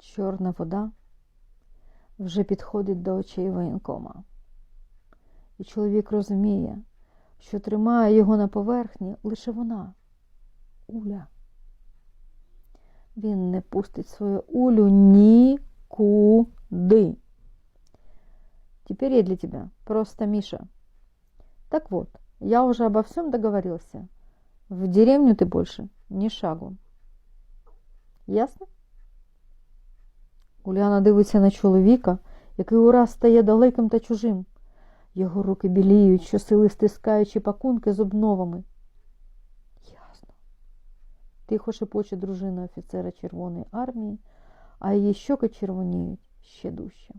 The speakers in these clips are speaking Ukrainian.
Чорна вода вже підходить до очей воєнкома. І чоловік розуміє, що тримає його на поверхні лише вона, Уля. Він не пустить свою Улю нікуди. Теперь я для тебя просто Миша. Так вот, я уже обо всем договорился. В деревню ты больше ни шагу. Ясно? Уляна дивиться на чоловіка, який ураз стає далеким та чужим. Його руки біліють, щосили стискаючи пакунки з обновами. Ясно. Тихо шепоче дружина офіцера Червоної армії, а її щоки червоніють ще дужче.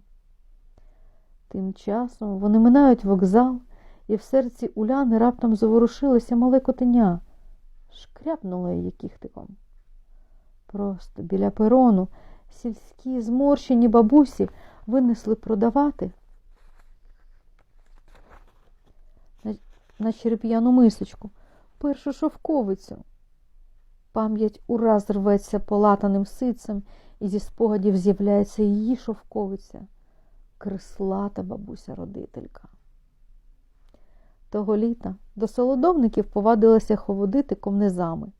Тим часом вони минають вокзал, і в серці Уляни раптом заворушилося мале котеня, шкряпнуло її кіхтиком. Просто біля перону сільські зморщені бабусі винесли продавати на, череп'яну мисочку першу шовковицю. Пам'ять ураз рветься полатаним ситцем, і зі спогадів з'являється її шовковиця, крислата бабуся-родителька. Того літа до солодовників повадилася ховодити комнезами.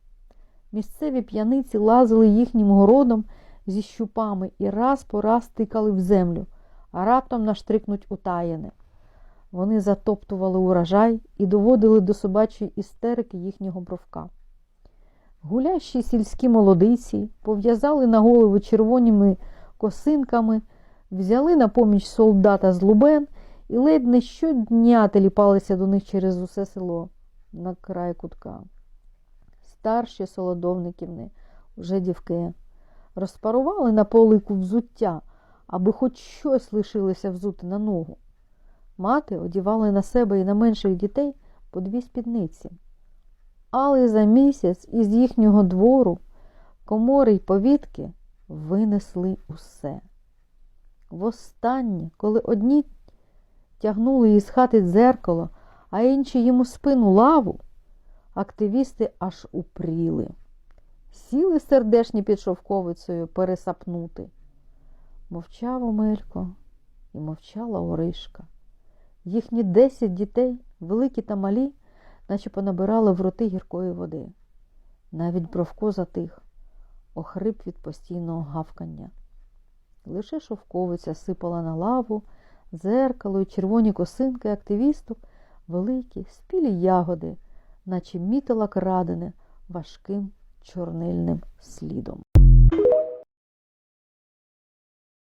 Місцеві п'яниці лазили їхнім городом зі щупами і раз по раз тикали в землю, а раптом наштрикнуть утаєне. Вони затоптували урожай і доводили до собачої істерики їхнього бровка. Гулящі сільські молодиці пов'язали на голови червоними косинками, взяли на поміч солдата з лубен і ледь не щодня теліпалися до них через усе село на край кутка. Старші солодовниківни, уже дівки, розпарували на полику взуття, аби хоч щось лишилося взути на ногу. Мати одівали на себе і на менших дітей по дві спідниці. Але за місяць із їхнього двору комори й повітки винесли усе. Востаннє, коли одні тягнули її з хати дзеркало, а інші йому спину лаву, активісти аж упріли. Сіли сердешні під шовковицею пересапнути. Мовчав Омелько і мовчала Оришка. Їхні десять дітей, великі та малі, наче понабирали в роти гіркої води. Навіть бровко затих, охрип від постійного гавкання. Лише шовковиця сипала на лаву, дзеркало й червоні косинки активісток, великі, спілі ягоди, наче мітила крадене важким чорнильним слідом.